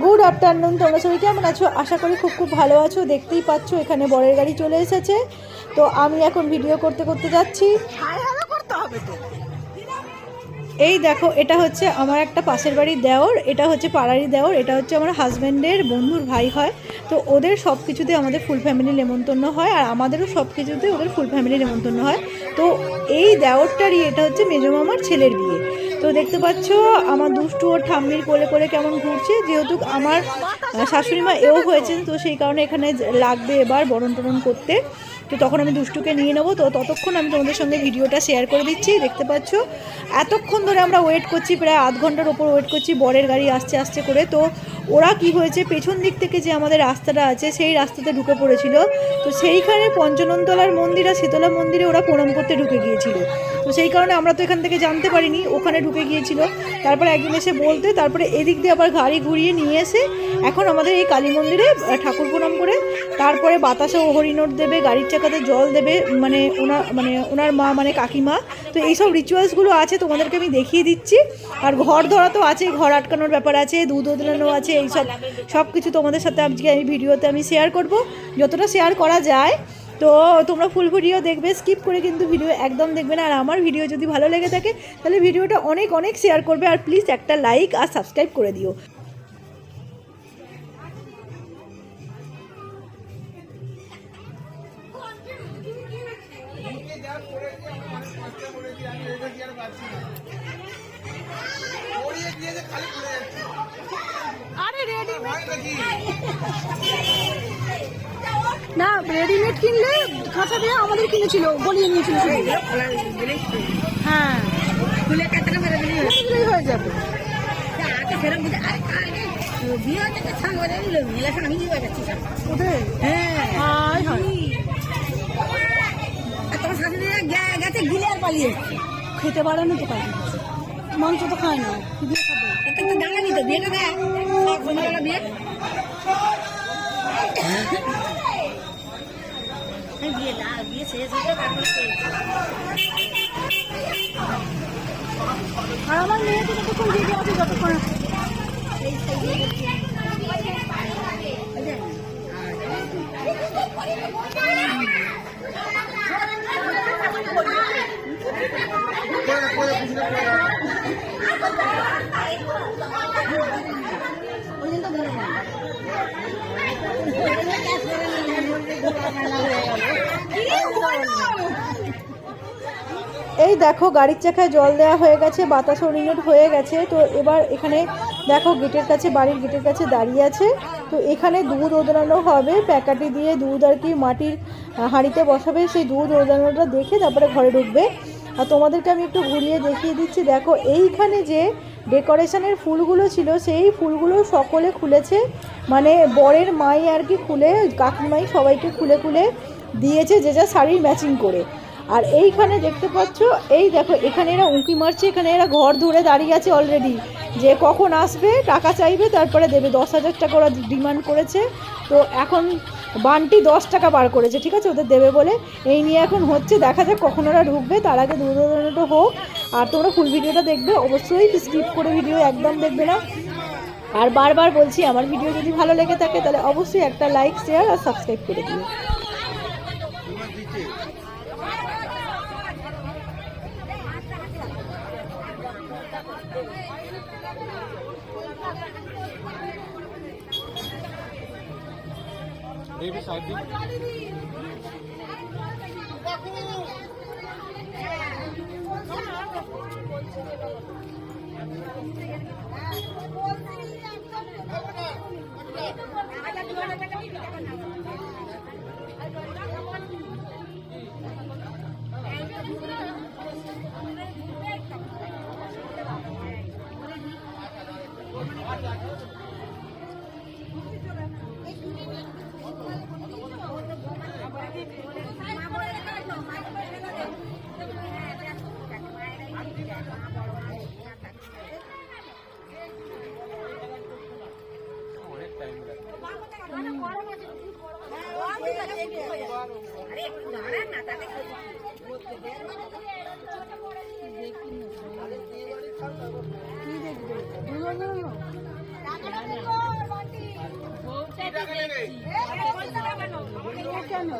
Good afternoon তোমরা সবাই কেমন আছো? আশা করি খুব খুব ভালো আছো। দেখতেই পাচ্ছ এখানে বরের গাড়ি চলে এসেছে। তো আমি এখন ভিডিও করতে করতে যাচ্ছি। এই দেখো এটা হচ্ছে আমার একটা পাশের বাড়ির দেওর এটা হচ্ছে পাড়ারই দেওর এটা হচ্ছে আমার হাজব্যান্ডের বন্ধুর ভাই হয়। তো ওদের সব কিছুতে আমাদের ফুল ফ্যামিলি নেমন্তন্ন হয় আর আমাদেরও সব কিছুতে ওদের ফুল ফ্যামিলি নেমন্তন্ন হয়। তো এই দেওরটারই এটা হচ্ছে মেজো মামার ছেলের বিয়ে। তো দেখতে পাচ্ছ, আমার দুষ্টু ওর ঠাম্মির কোলে কোলে কেমন ঘুরছে, যেহেতু আমার শাশুড়ি মা এও হয়েছেন, তো সেই কারণে এখানে লাগবে এবার বরণ টরণ করতে। তো তখন আমি দুষ্টুকে নিয়ে নেব। তো ততক্ষণ আমি তোমাদের সঙ্গে ভিডিওটা শেয়ার করে দিচ্ছি, দেখতে পাচ্ছ? এতক্ষণ ধরে আমরা ওয়েট করছি, প্রায় আধ ঘণ্টার ওপর ওয়েট করছি, বরের গাড়ি আসছে আসছে করে। তো ওরা কি হয়েছে, পেছন দিক থেকে যে আমাদের রাস্তাটা আছে, সেই রাস্তাতে ঢুকে পড়েছিল। তো সেইখানে পঞ্চননতলার মন্দির আর শীতলা মন্দিরে ওরা প্রণাম করতে ঢুকে গিয়েছিল। তো সেই কারণে আমরা তো এখান থেকে জানতে পারিনি, ওখানে ঢুকে গিয়েছিল। তারপরে একদিন এসে বলতে, তারপরে এদিক দিয়ে আবার গাড়ি ঘুরিয়ে নিয়ে এসে, এখন আমাদের এই কালী মন্দিরে ঠাকুর প্রণাম করে তারপরে বাতাসে হরিনোট দেবে, গাড়ির চাকাতে জল দেবে মানে ওনার মানে ওনার মা মানে কাকিমা। তো এইসব রিচুয়ালসগুলো আছে, তোমাদেরকে আমি দেখিয়ে দিচ্ছি। আর ঘর ধরা তো আছে ঘর আটকানোর ব্যাপার আছে, দুধ ওদলানো আছে, এইসব সব কিছু তোমাদের সাথে আজকে আমি ভিডিওতে আমি শেয়ার করব। যতটা শেয়ার করা যায়, তো তোমরা ফুল ভিডিও দেখবে স্কিপ করে কিন্তু ভিডিও একদম দেখবে না। আর আমার ভিডিও যদি ভালো লেগে থাকে, তাহলে ভিডিওটা অনেক অনেক শেয়ার করবে। আর প্লিজ একটা লাইক আর সাবস্ক্রাইব করে দিও। আরে না রেডিমেড কিনলে খাঁচা দিয়ে আমাদের কিনেছিল গলিয়ে নিয়েছিল হ্যাঁ। খুলে দিলেই হয়ে যাবে। বিয়ে হচ্ছে মেলা হ্যাঁ। গেছে গিলে আর পালিয়ে খেতে পারে না তো কাজ মাংস তো খায় না। দিয়ে খাবে। এটা তো দাঁড়ানি তো বিয়েটা সব সন্ধ্যাবেলা বিয়ে বিয়ে শেষ খেয়েছি। আর আমার মেয়ে যতক্ষণ জেগে আছে যতক্ষণ এই দেখো, গাড়ির চাকায় জল দেওয়া হয়ে গেছে, বাতাস অরিনোট হয়ে গেছে। তো এবার এখানে দেখো, গেটের কাছে, বাড়ির গেটের কাছে দাঁড়িয়ে আছে। তো এখানে দুধ ওদলানো হবে। প্যাকাটি দিয়ে দুধ আর কি মাটির হাঁড়িতে বসাবে। সেই দুধ ওদলানোটা দেখে তারপরে ঘরে ঢুকবে। আর তোমাদেরকে আমি একটু ঘুরিয়ে দেখিয়ে দিচ্ছি। দেখো, এইখানে যে ডেকোরেশনের ফুলগুলো ছিল, সেই ফুলগুলো সকলে খুলেছে। মানে বরের মাই আর কি খুলে, কাকিমাই সবাইকে খুলে খুলে দিয়েছে যে যা শাড়ির ম্যাচিং করে। আর এইখানে দেখতে পাচ্ছ, এই দেখো, এখানে এরা উঁকি মারছে, এখানে এরা ঘর ধরে দাঁড়িয়ে আছে অলরেডি যে কখন আসবে, টাকা চাইবে, তারপরে দেবে। দশ হাজার টাকা ওরা ডিমান্ড করেছে। তো এখন বানটি দশ টাকা বার করেছে, ঠিক আছে? ওদের দেবে বলে। এই নিয়ে এখন হচ্ছে, দেখা যাক কখন ওরা ঢুকবে। তার আগে দুর্ঘটনাটা হোক। আর তোমরা ফুল ভিডিওটা দেখবে। অবশ্যই স্কিপ করে ভিডিও একদম দেখবে না। আর বারবার বলছি, আমার ভিডিও যদি ভালো লেগে থাকে, তাহলে অবশ্যই একটা লাইক শেয়ার আর সাবস্ক্রাইব করে দিও। Baby side view. আরে একটু কেন